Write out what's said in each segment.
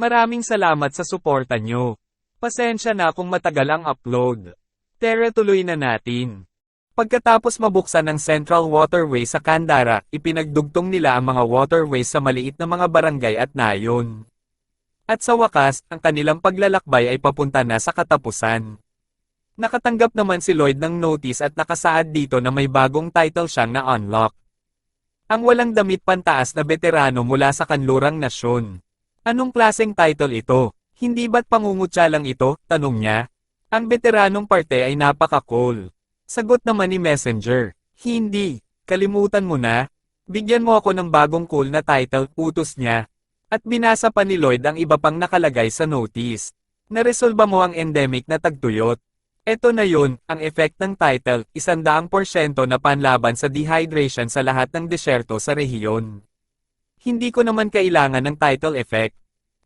Maraming salamat sa suporta nyo. Pasensya na kung matagal ang upload. Tara tuloy na natin. Pagkatapos mabuksan ng Central Waterway sa Kandara, ipinagdugtong nila ang mga waterways sa maliit na mga barangay at nayon. At sa wakas, ang kanilang paglalakbay ay papunta na sa katapusan. Nakatanggap naman si Lloyd ng notice at nakasaad dito na may bagong title siyang na-unlock. Ang walang damit pantaas na veterano mula sa kanlurang nasyon. Anong klaseng title ito? Hindi ba't pangungutya lang ito? Tanong niya. Ang veteranong parte ay napaka-cool. Sagot naman ni Messenger. Hindi. Kalimutan mo na. Bigyan mo ako ng bagong cool na title, utos niya. At binasa pa ni Lloyd ang iba pang nakalagay sa notice. Naresolba mo ang endemic na tagtuyot. Ito na yun, ang effect ng title, isandaang porsyento na panlaban sa dehydration sa lahat ng desyerto sa rehiyon. Hindi ko naman kailangan ng title effect.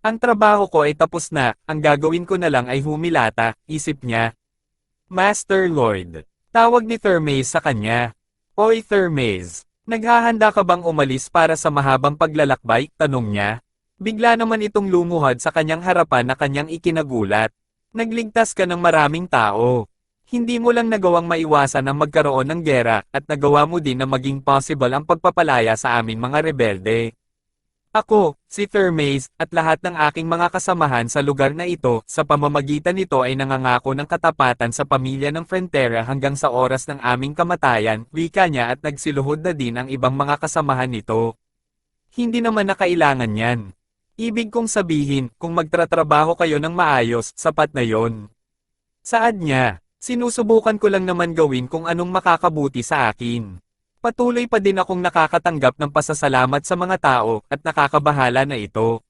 Ang trabaho ko ay tapos na, ang gagawin ko na lang ay humilata, isip niya. Master Lloyd. Tawag ni Thermaze sa kanya. Oy Thermaze, naghahanda ka bang umalis para sa mahabang paglalakbay? Tanong niya. Bigla naman itong lumuhad sa kanyang harapan na kanyang ikinagulat. Nagligtas ka ng maraming tao. Hindi mo lang nagawang maiwasan ang magkaroon ng gera at nagawa mo din na maging possible ang pagpapalaya sa aming mga rebelde. Ako, si Thermaze, at lahat ng aking mga kasamahan sa lugar na ito, sa pamamagitan nito ay nangangako ng katapatan sa pamilya ng Frontera hanggang sa oras ng aming kamatayan, wika niya at nagsiluhod na din ang ibang mga kasamahan nito. Hindi naman na kailangan yan. Ibig kong sabihin, kung magtratrabaho kayo ng maayos, sapat na yon. Saad niya, sinusubukan ko lang naman gawin kung anong makakabuti sa akin. Patuloy pa din akong nakakatanggap ng pasasalamat sa mga tao at nakakabahala na ito.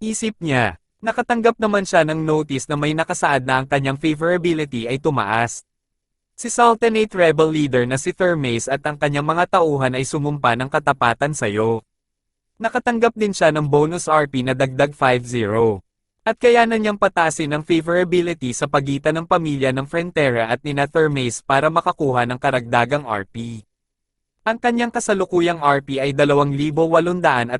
Isip niya, nakatanggap naman siya ng notice na may nakasaad na ang kanyang favorability ay tumaas. Si Sultanate Rebel Leader na si Thermace at ang kanyang mga tauhan ay sumumpa ng katapatan sayo. Nakatanggap din siya ng bonus RP na dagdag 5-0. At kaya na niyang patasin ang favorability sa pagitan ng pamilya ng Frontera at nina Thermace para makakuha ng karagdagang RP. Ang kanyang kasalukuyang RP ay 2,832.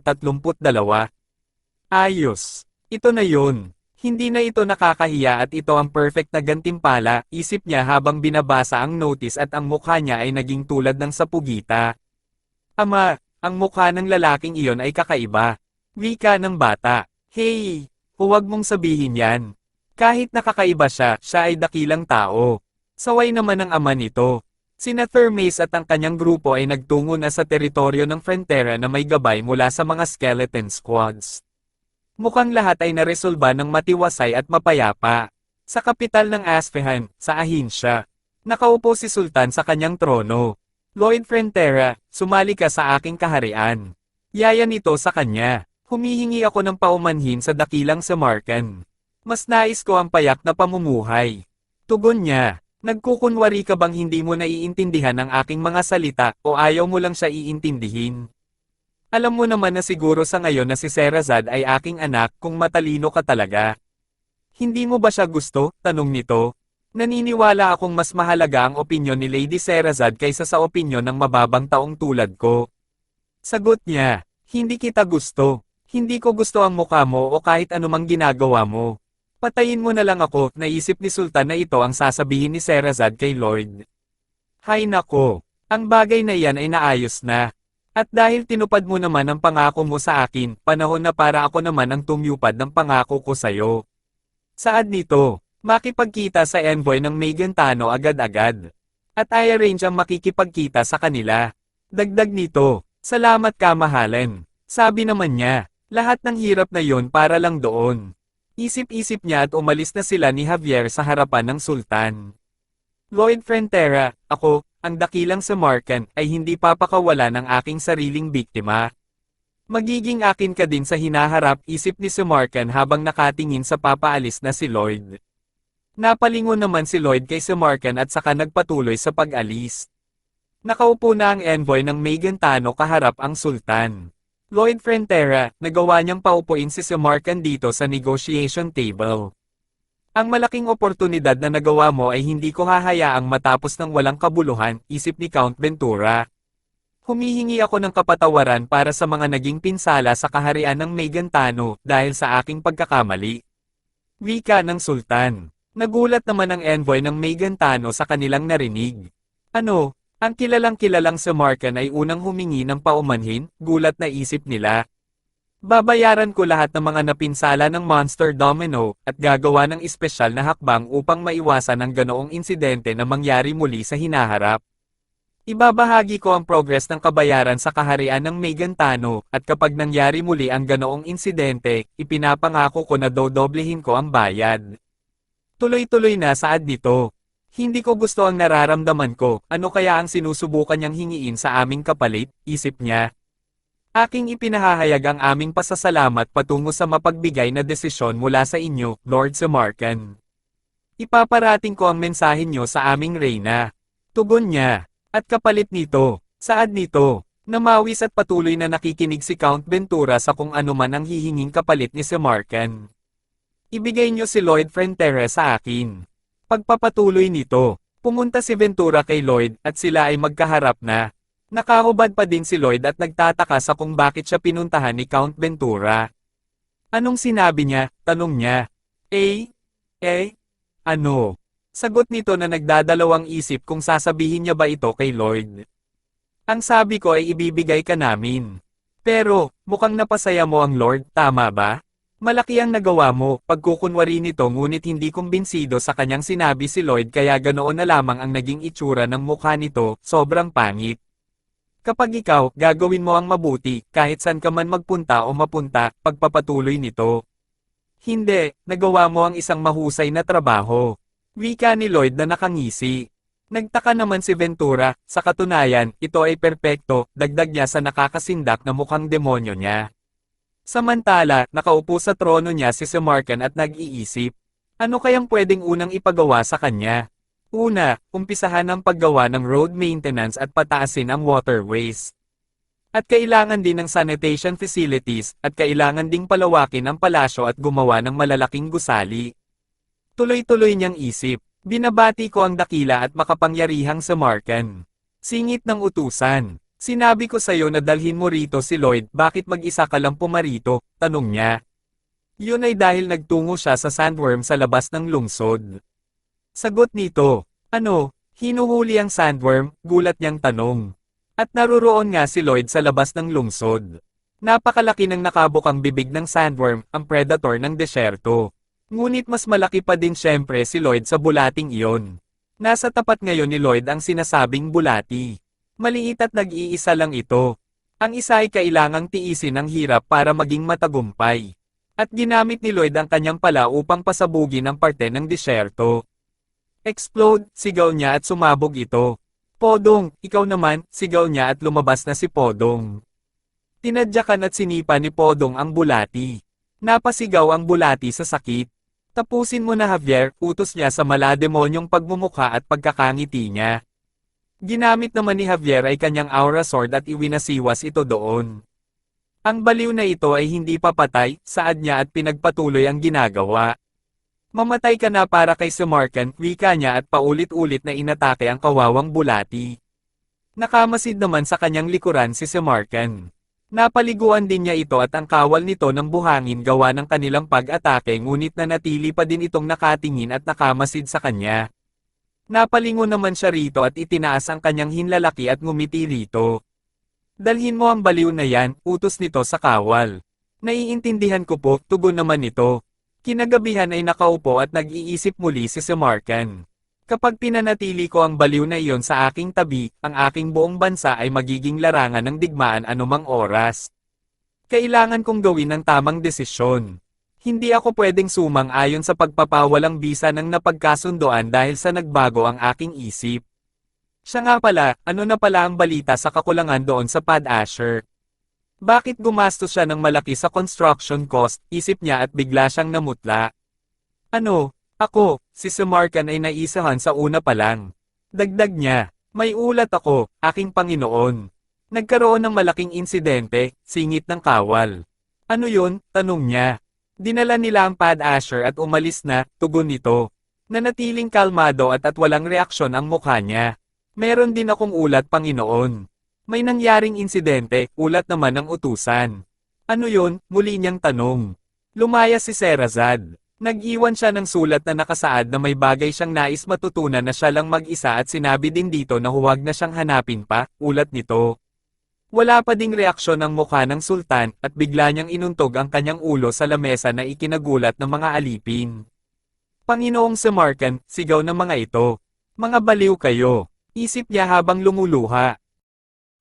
Ayos. Ito na yun. Hindi na ito nakakahiya at ito ang perfect na gantimpala, isip niya habang binabasa ang notice at ang mukha niya ay naging tulad ng sapugita. Ama, ang mukha ng lalaking iyon ay kakaiba. Wika ng bata. Hey, huwag mong sabihin yan. Kahit nakakaiba siya, siya ay dakilang tao. Saway naman ang ama nito. Sina Thermace at ang kanyang grupo ay nagtungo na sa teritoryo ng Frontera na may gabay mula sa mga skeleton squads. Mukhang lahat ay naresolba ng matiwasay at mapayapa. Sa kapital ng Aspehan, sa ahinsya, nakaupo si Sultan sa kanyang trono. Lloyd Frontera, sumali ka sa aking kaharian. Yaya nito sa kanya. Humihingi ako ng paumanhin sa dakilang Samarkan. Mas nais ko ang payak na pamumuhay. Tugon niya, Nagkukunwari ka bang hindi mo naiintindihan ang aking mga salita o ayaw mo lang siya iintindihin? Alam mo naman na siguro sa ngayon na si Serazad ay aking anak kung matalino ka talaga. Hindi mo ba siya gusto? Tanong nito. Naniniwala akong mas mahalaga ang opinyon ni Lady Serazad kaysa sa opinyon ng mababang taong tulad ko. Sagot niya, hindi kita gusto. Hindi ko gusto ang mukha mo o kahit anumang ginagawa mo. Patayin mo na lang ako, naisip ni Sultan na ito ang sasabihin ni Serazad kay Lloyd. Hay nako, ang bagay na iyan ay naayos na. At dahil tinupad mo naman ang pangako mo sa akin, panahon na para ako naman ang tumyupad ng pangako ko sa'yo. Saad nito, makipagkita sa envoy ng Megantano agad-agad. At i-arrange ang makikipagkita sa kanila. Dagdag nito, salamat ka mahalin. Sabi naman niya, lahat ng hirap na yon para lang doon. Isip-isip niya at umalis na sila ni Javier sa harapan ng sultan. Lloyd Frontera, ako, ang dakilang Samarkan, ay hindi papakawala ng aking sariling biktima. Magiging akin ka din sa hinaharap isip ni Samarkan habang nakatingin sa papaalis na si Lloyd. Napalingon naman si Lloyd kay Samarkan at saka nagpatuloy sa pag-alis. Nakaupo na ang envoy ng Megantano kaharap ang sultan. Lloyd Frontera, nagawa niyang paupuin si Samarkan dito sa negotiation table. Ang malaking oportunidad na nagawa mo ay hindi ko hahayaang matapos ng walang kabuluhan, isip ni Count Ventura. Humihingi ako ng kapatawaran para sa mga naging pinsala sa kaharian ng Megantano dahil sa aking pagkakamali. Wika ng Sultan. Nagulat naman ang envoy ng Megantano sa kanilang narinig. Ano, ang kilalang kilalang si Markan ay unang humingi ng paumanhin, gulat na isip nila. Babayaran ko lahat ng mga napinsala ng Monster Domino at gagawa ng espesyal na hakbang upang maiwasan ang ganoong insidente na mangyari muli sa hinaharap. Ibabahagi ko ang progress ng kabayaran sa kaharian ng Megantano, at kapag nangyari muli ang ganoong insidente, ipinapangako ko na dodoblehin ko ang bayad. Tuloy-tuloy na saad nito. Hindi ko gusto ang nararamdaman ko, ano kaya ang sinusubukan niyang hingiin sa aming kapalit, isip niya. Aking ipinahahayag ang aming pasasalamat patungo sa mapagbigay na desisyon mula sa inyo, Lord Samarkan. Ipaparating ko ang mensahe niyo sa aming reyna. Tugon niya. At kapalit nito, saad nito, namawis at patuloy na nakikinig si Count Ventura sa kung ano man ang hihinging kapalit ni Samarkan. Ibigay niyo si Lloyd Frontera sa akin. Pagpapatuloy nito, pumunta si Ventura kay Lloyd at sila ay magkaharap na. Nakahubad pa din si Lloyd at nagtataka sa kung bakit siya pinuntahan ni Count Ventura. Anong sinabi niya? Tanong niya. Eh? Eh? Ano? Sagot nito na nagdadalawang isip kung sasabihin niya ba ito kay Lloyd. Ang sabi ko ay ibibigay ka namin. Pero, mukhang napasaya mo ang Lord, tama ba? Malaki ang nagawa mo, pagkukunwari nito ngunit hindi kumbinsido sa kanyang sinabi si Lloyd kaya ganoon na lamang ang naging itsura ng mukha nito, sobrang pangit. Kapag ikaw, gagawin mo ang mabuti, kahit saan ka man magpunta o mapunta, pagpapatuloy nito. Hindi, nagawa mo ang isang mahusay na trabaho. Wika ni Lloyd na nakangisi. Nagtaka naman si Ventura, sa katunayan, ito ay perpekto, dagdag niya sa nakakasindak na mukhang demonyo niya. Samantala, nakaupo sa trono niya si Samarkan at nag-iisip. Ano kayang pwedeng unang ipagawa sa kanya? Una, umpisahan ang paggawa ng road maintenance at pataasin ang waterways. At kailangan din ng sanitation facilities, at kailangan ding palawakin ang palasyo at gumawa ng malalaking gusali. Tuloy-tuloy niyang isip, binabati ko ang dakila at makapangyarihang Samarkan. Singit ng utusan. Sinabi ko sa'yo na dalhin mo rito si Lloyd, bakit mag-isa ka lang pumarito? Tanong niya. Yun ay dahil nagtungo siya sa sandworm sa labas ng lungsod. Sagot nito, ano, hinuhuli ang sandworm, gulat niyang tanong. At naruroon nga si Lloyd sa labas ng lungsod. Napakalaki ng nakabukang bibig ng sandworm, ang predator ng desyerto. Ngunit mas malaki pa din syempre si Lloyd sa bulating iyon. Nasa tapat ngayon ni Lloyd ang sinasabing bulati. Maliit at nag-iisa lang ito. Ang isa ay kailangang tiisin ang hirap para maging matagumpay. At ginamit ni Lloyd ang kanyang pala upang pasabugin ang parte ng disyerto. Explode, sigaw niya at sumabog ito. Podong, ikaw naman, sigaw niya at lumabas na si Podong. Tinadyakan at sinipa ni Podong ang bulati. Napasigaw ang bulati sa sakit. Tapusin mo na Javier, utos niya sa malademonyong pagmumukha at pagkakangiti niya. Ginamit naman ni Javier ay kanyang aura sword at iwinasiwas ito doon. Ang baliw na ito ay hindi papatay, saad niya at pinagpatuloy ang ginagawa. Mamatay ka na para kay Samarkan, wika niya at paulit-ulit na inatake ang kawawang bulati. Nakamasid naman sa kanyang likuran si Samarkan. Napaliguan din niya ito at ang kawal nito ng buhangin gawa ng kanilang pag-atake ngunit nanatili pa din itong nakatingin at nakamasid sa kanya. Napalingon naman siya rito at itinaas ang kanyang hinlalaki at ngumiti rito. Dalhin mo ang baliw na yan, utos nito sa kawal. Naiintindihan ko po, tugon naman nito. Kinagabihan ay nakaupo at nag-iisip muli si Samarkan. Kapag pinanatili ko ang baliw na iyon sa aking tabi, ang aking buong bansa ay magiging larangan ng digmaan anumang oras. Kailangan kong gawin ang tamang desisyon. Hindi ako pwedeng sumang ayon sa pagpapawalang bisa ng napagkasundoan dahil sa nagbago ang aking isip. Siya nga pala, ano na pala ang balita sa kakulangan doon sa Pad Asher? Bakit gumastos siya ng malaki sa construction cost, isip niya at bigla siyang namutla. Ano, ako, si Samarkan ay naisahan sa una pa lang. Dagdag niya, may ulat ako, aking Panginoon. Nagkaroon ng malaking insidente, singit ng kawal. Ano yun? Tanong niya. Dinala nila ang pad asher at umalis na, tugon nito. Nanatiling kalmado at at walang reaksyon ang mukha niya. Meron din akong ulat Panginoon. May nangyaring insidente, ulat naman ng utusan. Ano yun? Muli niyang tanong. Lumaya si Serazad. Nag-iwan siya ng sulat na nakasaad na may bagay siyang nais matutunan na siya lang mag-isa at sinabi din dito na huwag na siyang hanapin pa, ulat nito. Wala pa ding reaksyon ng mukha ng sultan at bigla niyang inuntog ang kanyang ulo sa lamesa na ikinagulat ng mga alipin. Panginoong Samarkan, sigaw ng mga ito. Mga baliw kayo. Isip niya habang lumuluha.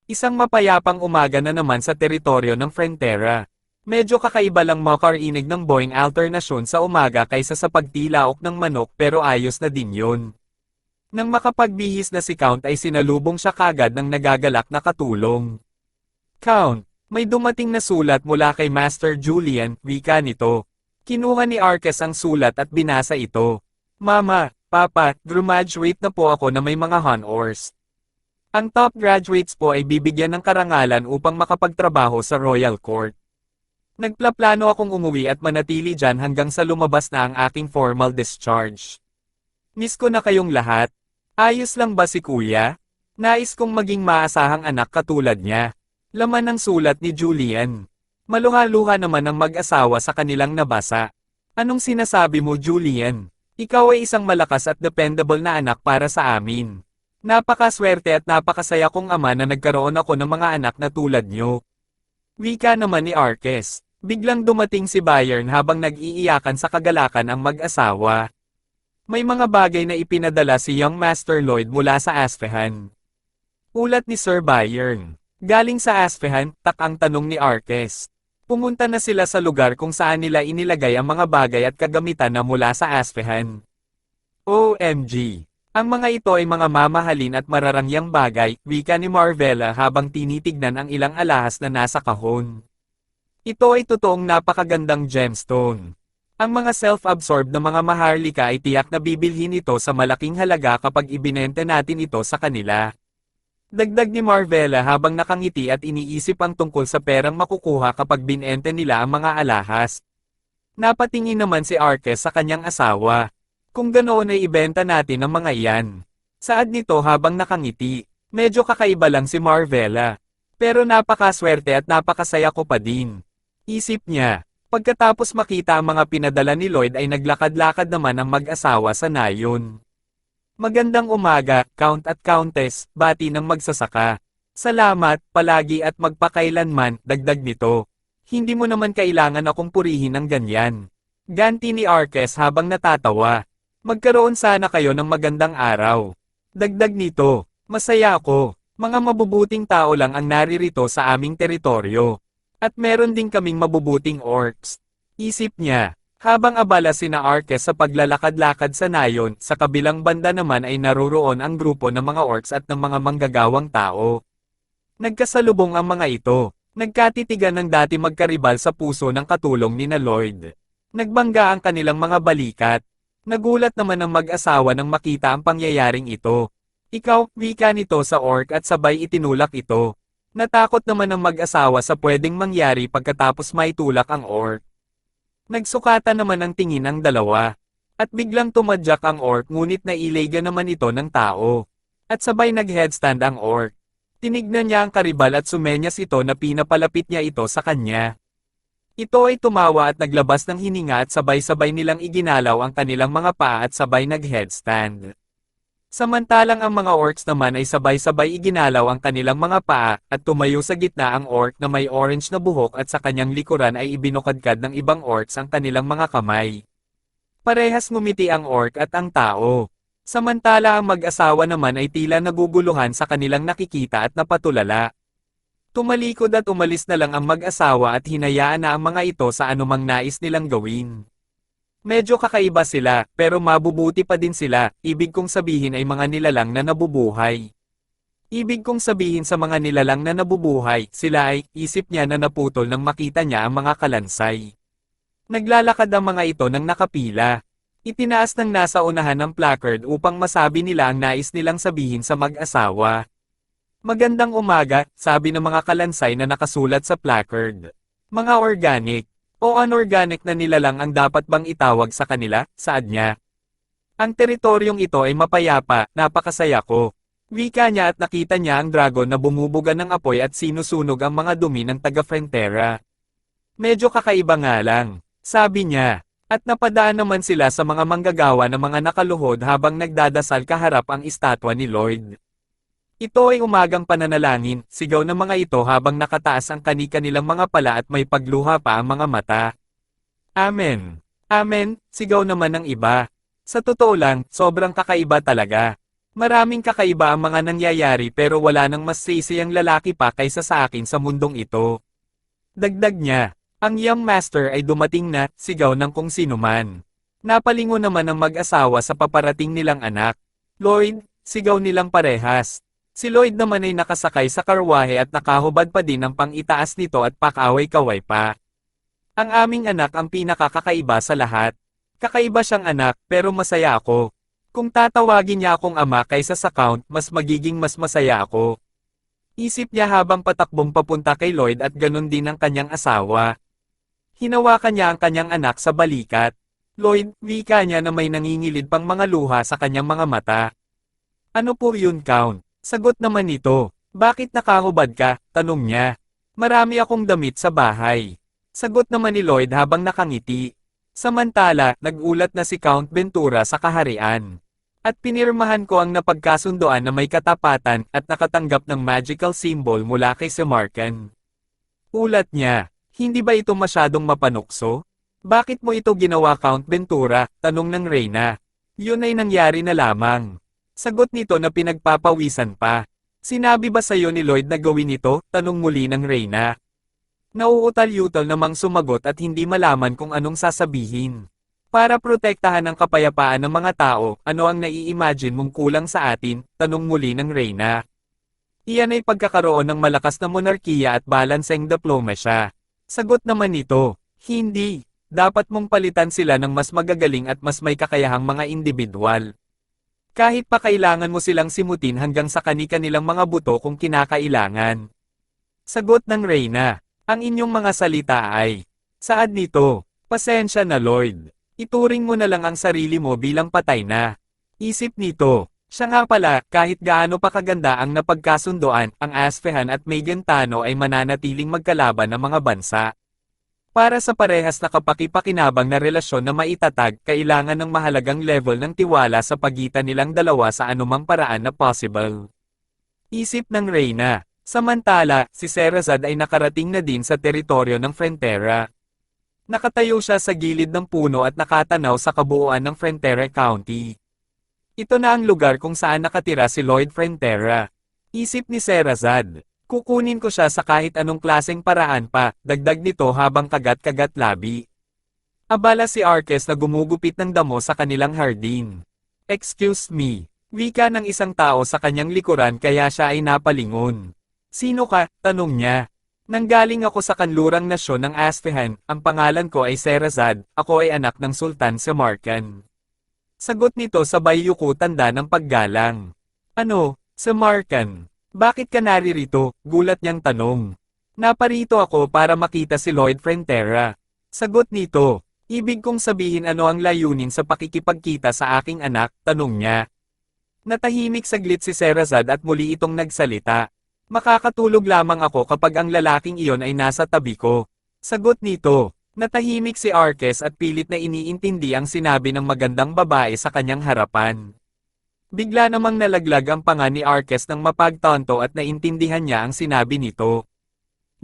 Isang mapayapang umaga na naman sa teritoryo ng Frontera. Medyo kakaiba lang makarinig ng Boeing alternasyon sa umaga kaysa sa pagtilaok ng manok pero ayos na din yun. Nang makapagbihis na si Count ay sinalubong siya kagad ng nagagalak na katulong. Count, may dumating na sulat mula kay Master Julian, wika nito. Kinuha ni Arces ang sulat at binasa ito. Mama, Papa, graduate na po ako na may mga honors. Ang top graduates po ay bibigyan ng karangalan upang makapagtrabaho sa Royal Court. Nagplaplano akong umuwi at manatili dyan hanggang sa lumabas na ang aking formal discharge. Miss ko na kayong lahat. Ayos lang ba si kuya? Nais kong maging maasahang anak katulad niya. Laman ng sulat ni Julian. Maluha-luha naman ang mag-asawa sa kanilang nabasa. Anong sinasabi mo Julian? Ikaw ay isang malakas at dependable na anak para sa amin. Napakaswerte at napakasaya kong ama na nagkaroon ako ng mga anak na tulad niyo. Wika naman ni Arques. Biglang dumating si Bayern habang nag-iiyakan sa kagalakan ang mag-asawa. May mga bagay na ipinadala si Young Master Lloyd mula sa Aspehan. Ulat ni Sir Bayern. Galing sa Aspehan, tak ang tanong ni Arques. Pumunta na sila sa lugar kung saan nila inilagay ang mga bagay at kagamitan na mula sa Aspehan. OMG! Ang mga ito ay mga mamahalin at mararangyang bagay, wika ni Marvella habang tinitignan ang ilang alahas na nasa kahon. Ito ay totoong napakagandang gemstone. Ang mga self-absorbed na mga maharlika ay tiyak na bibilhin ito sa malaking halaga kapag ibinente natin ito sa kanila. Dagdag ni Marvella habang nakangiti at iniisip ang tungkol sa perang makukuha kapag binente nila ang mga alahas. Napatingin naman si Arques sa kanyang asawa. Kung ganoon ay ibenta natin ang mga iyan. Saad nito habang nakangiti. Medyo kakaiba lang si Marvella. Pero napakaswerte at napakasaya ko pa din. Isip niya. Pagkatapos makita ang mga pinadala ni Lloyd ay naglakad-lakad naman ang mag-asawa sa nayon. Magandang umaga, Count at Countess, bati ng magsasaka. Salamat, palagi at magpakailanman, dagdag nito. Hindi mo naman kailangan akong purihin ng ganyan. Ganti ni Arques habang natatawa. Magkaroon sana kayo ng magandang araw. Dagdag nito, masaya ako. Mga mabubuting tao lang ang naririto sa aming teritoryo. At meron din kaming mabubuting orcs. Isip niya, habang abala sina Arques sa paglalakad-lakad sa nayon, sa kabilang banda naman ay naroroon ang grupo ng mga orcs at ng mga manggagawang tao. Nagkasalubong ang mga ito. Nagkatitigan ng dati magkaribal sa puso ng katulong ni na Lloyd. Nagbangga ang kanilang mga balikat. Nagulat naman ang mag-asawa nang makita ang pangyayaring ito. Ikaw, wika nito sa orc at sabay itinulak ito. Natakot naman ang mag-asawa sa pwedeng mangyari pagkatapos maitulak ang orc. Nagsukatan naman ang tingin ang dalawa. At biglang tumadyak ang orc ngunit nailega naman ito ng tao. At sabay nag-headstand ang orc. Tinignan niya ang karibal at sumenyas ito na pinapalapit niya ito sa kanya. Ito ay tumawa at naglabas ng hininga at sabay-sabay nilang iginalaw ang kanilang mga paa at sabay nag-headstand. Samantalang ang mga orcs naman ay sabay-sabay iginalaw ang kanilang mga paa, at tumayo sa gitna ang orc na may orange na buhok at sa kanyang likuran ay ibinukadkad ng ibang orcs ang kanilang mga kamay. Parehas ngumiti ang orc at ang tao. Samantala ang mag-asawa naman ay tila naguguluhan sa kanilang nakikita at napatulala. Tumalikod at umalis na lang ang mag-asawa at hinayaan na ang mga ito sa anumang nais nilang gawin. Medyo kakaiba sila, pero mabubuti pa din sila, ibig kong sabihin ay mga nilalang na nabubuhay. Ibig kong sabihin sa mga nilalang na nabubuhay, sila ay, isip niya na naputol nang makita niya ang mga kalansay. Naglalakad ang mga ito ng nakapila. Itinaas ng nasa unahan ng placard upang masabi nila ang nais nilang sabihin sa mag-asawa. Magandang umaga, sabi ng mga kalansay na nakasulat sa placard. Mga organic, o anorganic na nilalang ang dapat bang itawag sa kanila, saad niya. Ang teritoryong ito ay mapayapa, napakasaya ko. Wika niya at nakita niya ang dragon na bumubuga ng apoy at sinusunog ang mga dumi ng taga-Frontera. Medyo kakaiba nga lang, sabi niya. At napadaan naman sila sa mga manggagawa ng mga nakaluhod habang nagdadasal kaharap ang estatwa ni Lloyd. Ito ay umagang pananalangin, sigaw ng mga ito habang nakataas ang kani-kanilang mga pala at may pagluha pa ang mga mata. Amen. Amen, sigaw naman ng iba. Sa totoo lang, sobrang kakaiba talaga. Maraming kakaiba ang mga nangyayari pero wala nang mas sisiyang lalaki pa kaysa sa akin sa mundong ito. Dagdag niya, ang young master ay dumating na, sigaw ng kung sino man. Napalingo naman ang mag-asawa sa paparating nilang anak. Lloyd, sigaw nilang parehas. Si Lloyd naman ay nakasakay sa karwahe at nakahubad pa din ang pang-itaas nito at pakaway-kaway pa. Ang aming anak ang pinakakakaiba sa lahat. Kakaiba siyang anak, pero masaya ako. Kung tatawagin niya akong ama kaysa sa count, mas magiging mas masaya ako. Isip niya habang patakbong papunta kay Lloyd at ganun din ang kanyang asawa. Hinawakan niya ang kanyang anak sa balikat. Lloyd, wika niya na may nangingilid pang mga luha sa kanyang mga mata. Ano po yun, Count? Sagot naman ito. Bakit nakahubad ka? Tanong niya. Marami akong damit sa bahay. Sagot naman ni Lloyd habang nakangiti. Samantala, nagulat na si Count Ventura sa kaharian. At pinirmahan ko ang napagkasundoan na may katapatan at nakatanggap ng magical symbol mula kay Semarkan. Ulat niya, hindi ba ito masyadong mapanukso? Bakit mo ito ginawa Count Ventura? Tanong ng Reyna. Yun ay nangyari na lamang. Sagot nito na pinagpapawisan pa. Sinabi ba sa'yo ni Lloyd na gawin ito? Tanong muli ng Reyna. Nauutal-yutal namang sumagot at hindi malaman kung anong sasabihin. Para protektahan ang kapayapaan ng mga tao, ano ang nai-imagine mong kulang sa atin? Tanong muli ng Reyna. Iyan ay pagkakaroon ng malakas na monarkiya at balanseng diplomasya. Sagot naman nito, hindi. Dapat mong palitan sila ng mas magagaling at mas may kakayahang mga individual. Kahit pa kailangan mo silang simutin hanggang sa kani-kanilang mga buto kung kinakailangan. Sagot ng Reyna, ang inyong mga salita ay, saad nito, pasensya na Lord. Ituring mo na lang ang sarili mo bilang patay na. Isip nito, siya nga pala, kahit gaano pa kaganda ang napagkasundoan, ang Aspehan at Megantano ay mananatiling magkalaban ng mga bansa. Para sa parehas na kapakipakinabang na relasyon na maitatag, kailangan ng mahalagang level ng tiwala sa pagitan nilang dalawa sa anumang paraan na possible. Isip ng Reyna. Samantala, si Serazad ay nakarating na din sa teritoryo ng Frontera. Nakatayo siya sa gilid ng puno at nakatanaw sa kabuuan ng Frontera County. Ito na ang lugar kung saan nakatira si Lloyd Frontera. Isip ni Serazad. Kukunin ko siya sa kahit anong klaseng paraan pa, dagdag nito habang kagat-kagat labi. Abala si Arques na gumugupit ng damo sa kanilang hardin. Excuse me. Wika ng isang tao sa kanyang likuran kaya siya ay napalingon. Sino ka? Tanong niya. Nanggaling ako sa kanlurang nasyon ng Aspehan, ang pangalan ko ay Serazad, ako ay anak ng Sultan Samarkan. Sagot nito sabay yuko tanda ng paggalang. Ano, Samarkan? Bakit ka naririto? Gulat niyang tanong. Naparito ako para makita si Lloyd Frontera. Sagot nito, ibig kong sabihin ano ang layunin sa pakikipagkita sa aking anak, tanong niya. Natahimik saglit si Serazad at muli itong nagsalita. Makakatulog lamang ako kapag ang lalaking iyon ay nasa tabi ko. Sagot nito, natahimik si Arques at pilit na iniintindi ang sinabi ng magandang babae sa kanyang harapan. Bigla namang nalaglag ang panga ni Arques ng mapagtanto at naintindihan niya ang sinabi nito.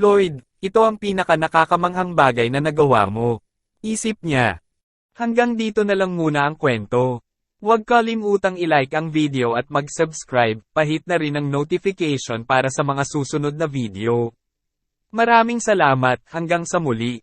Lloyd, ito ang pinaka nakakamanghang bagay na nagawa mo. Isip niya. Hanggang dito na lang muna ang kwento. Huwag kalimutang i-like ang video at mag-subscribe, pahit na rin ang notification para sa mga susunod na video. Maraming salamat, hanggang sa muli.